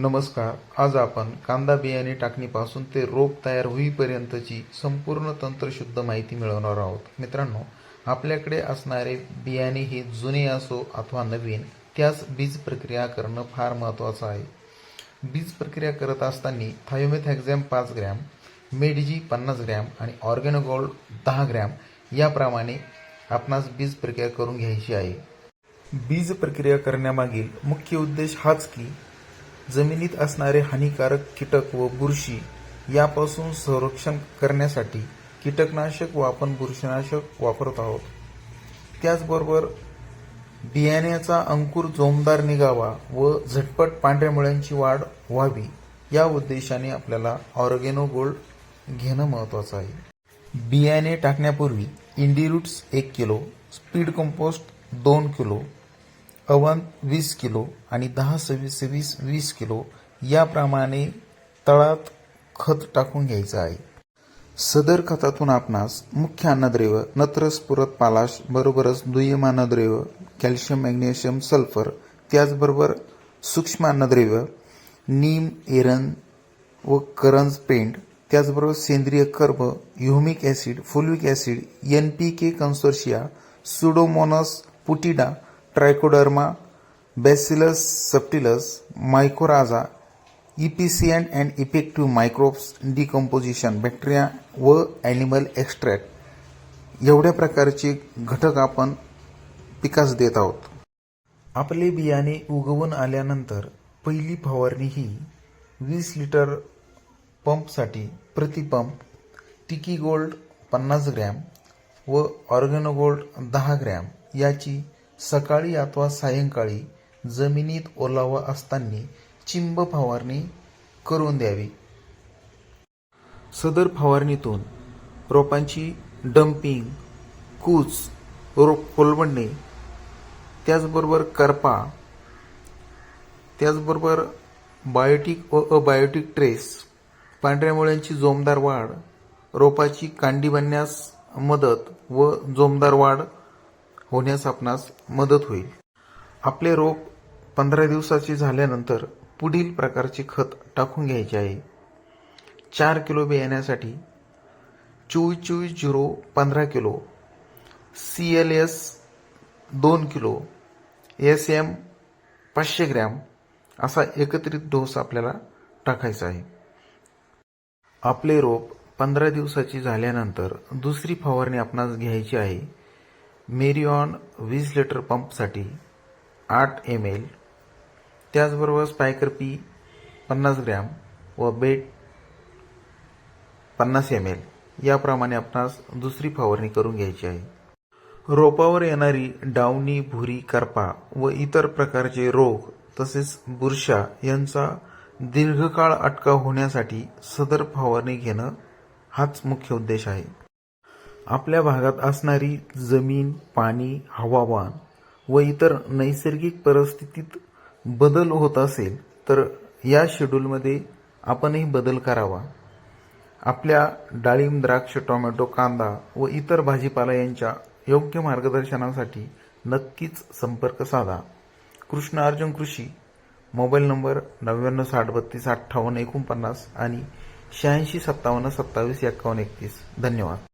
नमस्कार आज आपण कांदा बियाणे टाकणीपासून ते रोप तयार होईपर्यंतची संपूर्ण तंत्रशुद्ध माहिती मिळवणार आहोत. मित्रांनो आपल्याकडे असणारे बियाणे हे जुने असो अथवा नवीन त्यास बीज प्रक्रिया करणं फार महत्त्वाचं आहे. बीज प्रक्रिया करत असताना थायोमेथॅक्झॅम पाच ग्रॅम मेडजी पन्नास ग्रॅम आणि ऑर्गॅनोगोल्ड दहा ग्रॅम याप्रमाणे आपणास बीज प्रक्रिया करून घ्यायची आहे. बीज प्रक्रिया करण्यामागील मुख्य उद्देश हाच की जमिनीत असणारे हानिकारक कीटक व बुरशी यापासून संरक्षण करण्यासाठी कीटकनाशक व आपण बुरशीनाशक वापरत आहोत. त्याचबरोबर बियाण्याचा अंकुर जोमदार निघावा व झटपट पांढऱ्या मुळ्यांची वाढ व्हावी या उद्देशाने आपल्याला ऑर्गेनो गोल्ड घेणं महत्त्वाचं आहे. बियाणे टाकण्यापूर्वी इंडिरूट्स एक किलो स्पीड कंपोस्ट दोन किलो अवन वीस किलो आणि दहा सव्वीस सव्वीस वीस किलो याप्रमाणे तळात खत टाकून घ्यायचं आहे. सदर खतातून आपणास मुख्य अन्नद्रव्य नत्र स्फुरत पालाश बरोबरच दुय्यम अन्नद्रव्य कॅल्शियम मॅग्नेशियम सल्फर त्याचबरोबर सूक्ष्म अन्नद्रव्य नीम एरन व करंज पेंट त्याचबरोबर सेंद्रिय कर्ब humic acid fulvic acid N P K consortia pseudomonas putida trichoderma bacillus subtilis mycorrhiza efficient and effective microbes decomposition bacteria व ॲनिमल एक्स्ट्रॅक्ट एवढ्या प्रकारचे घटक आपण पिकास देत आहोत. आपले बियाणे उगवून आल्यानंतर पहिली फवारणी ही वीस लिटर पंपसाठी प्रतिपंप टिकी गोल्ड पन्नास ग्रॅम व ऑर्गेनो गोल्ड दहा ग्रॅम याची सकाळी अथवा सायंकाळी जमिनीत ओलावा असताना चिंब फवारणी करून द्यावी. सदर फवारणीतून रोपांची डम्पिंग कूच रोप कोलवडणे त्याचबरोबर करपा त्याचबरोबर बायोटिक व अबायोटिक ट्रेस पांढऱ्या मुळ्यांची जोमदार वाढ रोपाची कांडी बनण्यास मदत व जोमदार वाढ होण्यास आपणास मदत होईल. आपले रोप पंधरा दिवसाचे झाल्यानंतर पुढील प्रकारचे खत टाकून घ्यायचे आहे. चार किलो बियाण्यासाठी चोवीस चोवीस झिरो पंधरा किलो सी एल एस दोन किलो एस एम पाचशे ग्रॅम असा एकत्रित डोस आपल्याला टाकायचा आहे. आपले रोप पंधरा दिवसाची झाल्यानंतर दुसरी फवारणी आपणास घ्यायची आहे. मेरिऑन वीस लिटर पंपसाठी आठ एम एल त्याचबरोबर स्पायकर पी पन्नास ग्रॅम व बेट पन्नास एम एल याप्रमाणे आपणास दुसरी फवारणी करून घ्यायची आहे. रोपावर येणारी डावणी भुरी करपा व इतर प्रकारचे रोग तसेच बुरशा यांचा दीर्घकाळ अटकाव होण्यासाठी सदर फवारणी घेणं हाच मुख्य उद्देश आहे. आपल्या भागात असणारी जमीन पाणी हवामान व इतर नैसर्गिक परिस्थितीत बदल होत असेल तर या शेड्यूलमध्ये आपणही बदल करावा. आपल्या डाळिंब द्राक्ष टोमॅटो कांदा व इतर भाजीपाला यांच्या योग्य मार्गदर्शनासाठी नक्कीच संपर्क साधा. कृष्ण अर्जुन कृषी मोबाईल नंबर नव्याण्णव साठ बत्तीस अठ्ठावन्न एकोणपन्नास आणि शहाऐंशी सत्तावन्न सत्तावीस एक्कावन्न एकतीस. धन्यवाद.